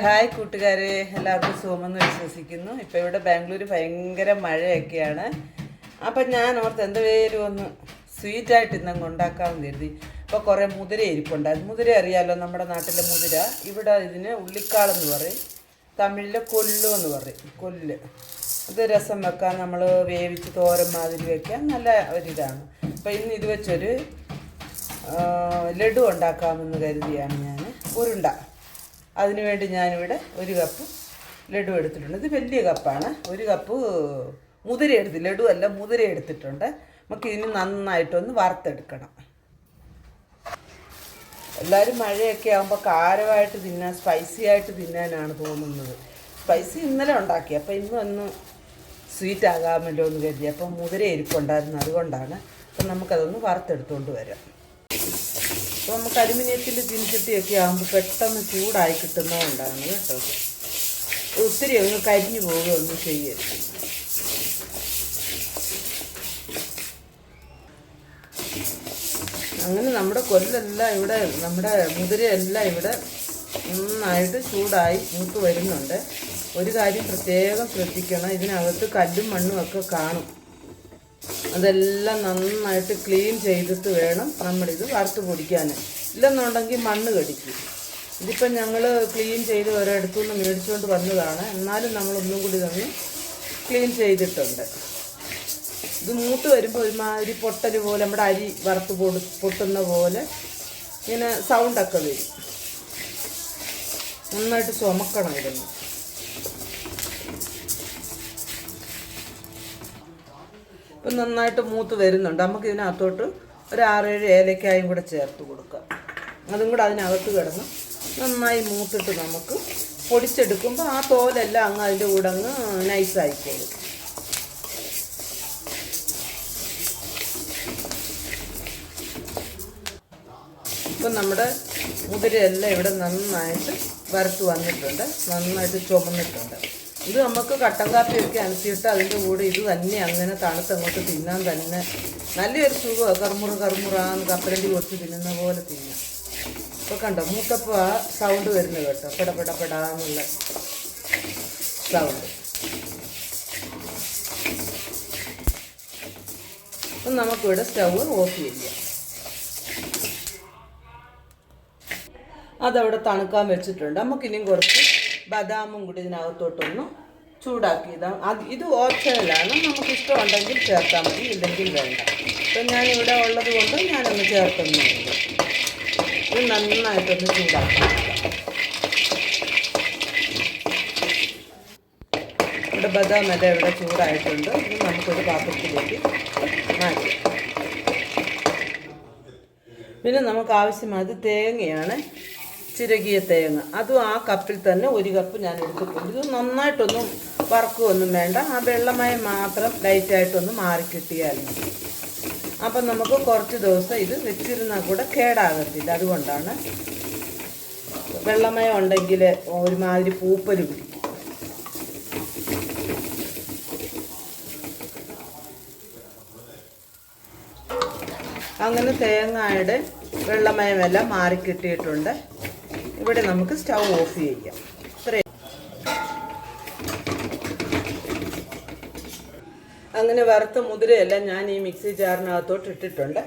Hi കൂട്ടുകാരെ എല്ലാവർക്കും സുഖമെന്ന് വിശ്വസിക്കുന്നു. ഇപ്പൊ ഇവിടെ ബാംഗ്ലൂർ ഭയങ്കര മഴയൊക്കെയാണ്. അപ്പം ഞാൻ ഓർത്ത് എന്തെങ്കിലും ഒന്ന് സ്വീറ്റായിട്ട് ഇന്നങ്ങ് ഉണ്ടാക്കാമെന്ന് കരുതി. ഇപ്പൊ കുറേ മുതിര ഇരിപ്പുണ്ടായിരുന്നു മുതിര അറിയാലോ നമ്മുടെ നാട്ടിലെ മുതിര. ഇവിടെ ഇതിന് ഉള്ളിക്കാളെന്ന് പറയും. തമിഴിൽ കൊല്ലു എന്ന് പറയും. കൊല്ല്. അത് രസം വെക്കാൻ നമ്മൾ വേവിച്ച് തോരൻ മാതിരി വെക്കാൻ നല്ല ഒരിതാണ്. അപ്പോൾ ഇന്ന് ഇത് വെച്ചൊരു ലഡു ഉണ്ടാക്കാമെന്ന് കരുതിയാണ് ഞാൻ ഉരുണ്ട. അതിനുവേണ്ടി ഞാനിവിടെ ഒരു കപ്പ് ലഡു എടുത്തിട്ടുണ്ട്. ഇത് വലിയ കപ്പാണ്. ഒരു കപ്പ് മുതിര എടുത്ത് ലഡു അല്ല മുതിര എടുത്തിട്ടുണ്ട്. നമുക്ക് ഇതിന് നന്നായിട്ടൊന്ന് വറുത്തെടുക്കണം. എല്ലാവരും മഴയൊക്കെ ആകുമ്പോൾ കാരമായിട്ട് തിന്നാൻ സ്പൈസി ആയിട്ട് തിന്നാനാണ് തോന്നുന്നത്. സ്പൈസി ഇന്നലെ ഉണ്ടാക്കി. അപ്പോൾ ഇന്ന് ഒന്ന് സ്വീറ്റ് ആകാമല്ലോ എന്ന് കരുതി. അപ്പം മുതിര ഇരിപ്പുണ്ടായിരുന്നു അതുകൊണ്ടാണ്. അപ്പം നമുക്കതൊന്ന് വറുത്തെടുത്തുകൊണ്ട് വരാം. അപ്പോൾ നമുക്ക് അലുമിനിയത്തിന്റെ ജിൻചട്ടിയൊക്കെ ആകുമ്പോൾ പെട്ടെന്ന് ചൂടായി കിട്ടുന്നതുകൊണ്ടാണ് കേട്ടോ. ഒത്തിരി അങ്ങ് കരിഞ്ഞു പോവുകയൊന്നും ചെയ്യരുത്. അങ്ങനെ നമ്മുടെ കൊല്ലെല്ലാം ഇവിടെ നമ്മുടെ മുതിരയെല്ലാം ഇവിടെ നന്നായിട്ട് ചൂടായി മൂത്ത് വരുന്നുണ്ട്. ഒരു കാര്യം പ്രത്യേകം ശ്രദ്ധിക്കണം. ഇതിനകത്ത് കല്ലും മണ്ണും ഒക്കെ കാണും. അതെല്ലാം നന്നായിട്ട് ക്ലീൻ ചെയ്തിട്ട് വേണം നമ്മളിത് വറുത്ത് പൊടിക്കാൻ ഇല്ലെന്നുണ്ടെങ്കിൽ മണ്ണ് കടിക്കും. ഇതിപ്പം ഞങ്ങൾ ക്ലീൻ ചെയ്ത് ഒരിടത്തു നിന്ന് മേടിച്ചുകൊണ്ട് വന്നതാണ്. എന്നാലും നമ്മളൊന്നും കൂടി തന്നെ ക്ലീൻ ചെയ്തിട്ടുണ്ട്. ഇത് മൂത്ത് വരുമ്പോൾ ഒരുമാതിരി പൊട്ടൽ പോലെ നമ്മുടെ അരി വറുത്ത് പൊടു പൊട്ടുന്ന പോലെ ഇങ്ങനെ സൗണ്ടൊക്കെ വരും. നന്നായിട്ട് ചുമക്കണം ഇതൊന്ന്. ഇപ്പം നന്നായിട്ട് മൂത്ത് വരുന്നുണ്ട്. നമുക്ക് ഇതിനകത്തോട്ട് ഒരു ആറേഴ് ഏലക്കായും കൂടെ ചേർത്ത് കൊടുക്കാം അതും കൂടെ അതിനകത്ത് കിടന്ന് നന്നായി മൂത്തിട്ട് നമുക്ക് പൊടിച്ചെടുക്കുമ്പോൾ ആ തോലെല്ലാം അങ്ങ് അതിന്റെ കൂടെ അങ്ങ് നൈസായിക്കോളും ഇപ്പം നമ്മുടെ മുതിരയെല്ലാം ഇവിടെ നന്നായിട്ട് വരത്ത് വന്നിട്ടുണ്ട്. നന്നായിട്ട് ചുമന്നിട്ടുണ്ട്. ഇത് നമുക്ക് കട്ടൻ കാപ്പി ഒക്കെ അനത്തിയിട്ട് അതിന്റെ കൂടെ ഇത് തന്നെ അങ്ങനെ തണുത്തങ്ങോട്ട് തിന്നാൻ തന്നെ നല്ലൊരു സുഖമാണ്. കറുമുറ കറുമുറാന്ന് കപ്പലണ്ടി കൊടുത്ത് തിന്നുന്ന പോലെ തിന്നാം. ഇപ്പോൾ കണ്ടോ മൂത്തപ്പോൾ ആ സൗണ്ട് വരുന്നത് കേട്ടോ. പെട പെട പെടാന്നുള്ള സൗണ്ട് അപ്പം നമുക്കിവിടെ സ്റ്റൗ ഓഫ് ചെയ്യാം. അതവിടെ തണുക്കാൻ വെച്ചിട്ടുണ്ട്. നമുക്കിനിയും കുറച്ച് ബദാമും കൂടി ഇതിനകത്തോട്ടൊന്ന് ചൂടാക്കിയതാണ് അത് ഇത് ഓപ്ഷനിലാണ് നമുക്ക് ഇഷ്ടമുണ്ടെങ്കിൽ ചേർത്താൽ മതി ഇല്ലെങ്കിൽ വേണ്ട. ഇപ്പം ഞാനിവിടെ ഉള്ളത് കൊണ്ട് ഞാനൊന്ന് ചേർക്കുന്നുണ്ട് ഇത് നന്നായിട്ടൊന്ന് ചൂടാക്കി. ഇവിടെ ബദാം എല്ലാം ഇവിടെ ചൂടായിട്ടുണ്ട്. ഇത് നമുക്കൊരു പാത്രത്തിലേക്ക് മാറ്റി. പിന്നെ നമുക്ക് ആവശ്യമായത് തേങ്ങയാണ്. ചിരകിയ തേങ്ങ. അതും ആ കപ്പിൽ തന്നെ ഒരു കപ്പ് ഞാൻ എടുത്തിട്ടുണ്ട്. ഇത് നന്നായിട്ടൊന്നും വറക്കുമൊന്നും വേണ്ട. ആ വെള്ളമായി മാത്രം ലൈറ്റായിട്ടൊന്ന് മാറിക്കിട്ടിയാൽ മതി. അപ്പം നമുക്ക് കുറച്ച് ദിവസം ഇത് വെച്ചിരുന്നാൽ കൂടെ കേടാകത്തില്ല. അതുകൊണ്ടാണ് വെള്ളമയം ഉണ്ടെങ്കിൽ ഒരുമാതിരി പൂപ്പൽ പിടിക്കും. അങ്ങനെ തേങ്ങയുടെ വെള്ളമയമെല്ലാം മാറിക്കിട്ടിയിട്ടുണ്ട് ഇവിടെ നമുക്ക് സ്റ്റൗ ഓഫ് ചെയ്യാം. ഇത്രയും. അങ്ങനെ വറുത്ത മുതിരയെല്ലാം ഞാൻ ഈ മിക്സി ജാറിനകത്തോട്ട് ഇട്ടിട്ടുണ്ട്.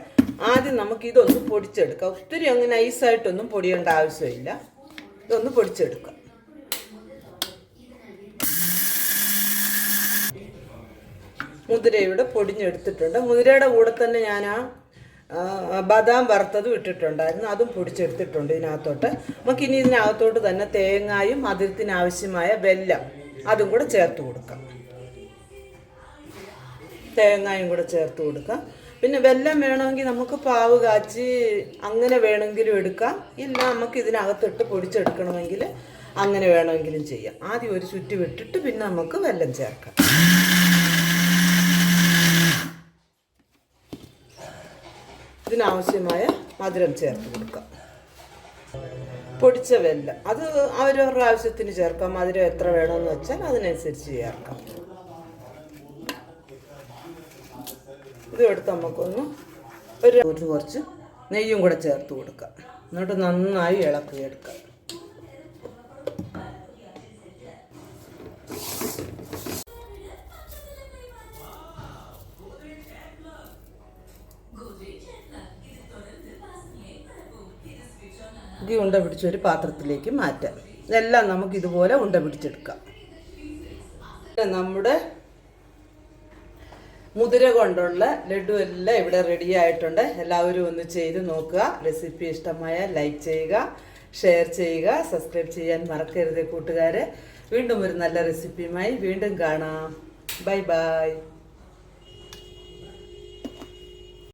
ആദ്യം നമുക്ക് ഇതൊന്ന് പൊടിച്ചെടുക്കാം. ഒത്തിരി അങ്ങ് നൈസായിട്ടൊന്നും പൊടിയേണ്ട ആവശ്യമില്ല. ഇതൊന്ന് പൊടിച്ചെടുക്കാം. മുതിര ഇവിടെ പൊടിഞ്ഞെടുത്തിട്ടുണ്ട്. മുതിരയുടെ കൂടെ തന്നെ ഞാൻ ആ, ബദാം വറുത്തതും ഇട്ടിട്ടുണ്ടായിരുന്നു. അതും പൊടിച്ചെടുത്തിട്ടുണ്ട് ഇതിനകത്തോട്ട്. നമുക്കിനി ഇതിനകത്തോട്ട് തന്നെ തേങ്ങായും മധുരത്തിനാവശ്യമായ വെല്ലം അതും കൂടെ ചേർത്ത് കൊടുക്കാം. തേങ്ങായും കൂടെ ചേർത്ത് കൊടുക്കാം. പിന്നെ വെല്ലം വേണമെങ്കിൽ നമുക്ക് പാവ് കാച്ചി അങ്ങനെ വേണമെങ്കിലും എടുക്കാം. ഇല്ല നമുക്ക് ഇതിനകത്തിട്ട് പൊടിച്ചെടുക്കണമെങ്കിൽ അങ്ങനെ വേണമെങ്കിലും ചെയ്യാം. ആദ്യം ഒരു ചുറ്റി വിട്ടിട്ട് പിന്നെ നമുക്ക് വെല്ലം ചേർക്കാം. ഇതിനാവശ്യമായ മധുരം ചേർത്ത് കൊടുക്കാം പൊടിച്ച വെല്ല. അത് അവരവരുടെ ആവശ്യത്തിന് ചേർക്കാം. മധുരം എത്ര വേണമെന്ന് വെച്ചാൽ അതിനനുസരിച്ച് ചേർക്കാം. ഇത് എടുത്ത് നമുക്കൊന്ന് ഒരു കുറച്ച് നെയ്യും കൂടെ ചേർത്ത് കൊടുക്കാം. എന്നിട്ട് നന്നായി ഇളക്കിയെടുക്കാം ഈ ഉണ്ട പിടിച്ചൊരു പാത്രത്തിലേക്ക് മാറ്റാം. ഇതെല്ലാം നമുക്ക് ഇതുപോലെ ഉണ്ട പിടിച്ചെടുക്കാം. നമ്മുടെ മുതിര കൊണ്ടുള്ള ലഡു എല്ലാം ഇവിടെ റെഡി ആയിട്ടുണ്ട്. എല്ലാവരും ഒന്ന് ചെയ്ത് നോക്കുക. റെസിപ്പി ഇഷ്ടമായ ലൈക്ക് ചെയ്യുക ഷെയർ ചെയ്യുക സബ്സ്ക്രൈബ് ചെയ്യാൻ മറക്കരുത് കൂട്ടുകാരെ. വീണ്ടും ഒരു നല്ല റെസിപ്പിയുമായി വീണ്ടും കാണാം. Bye bye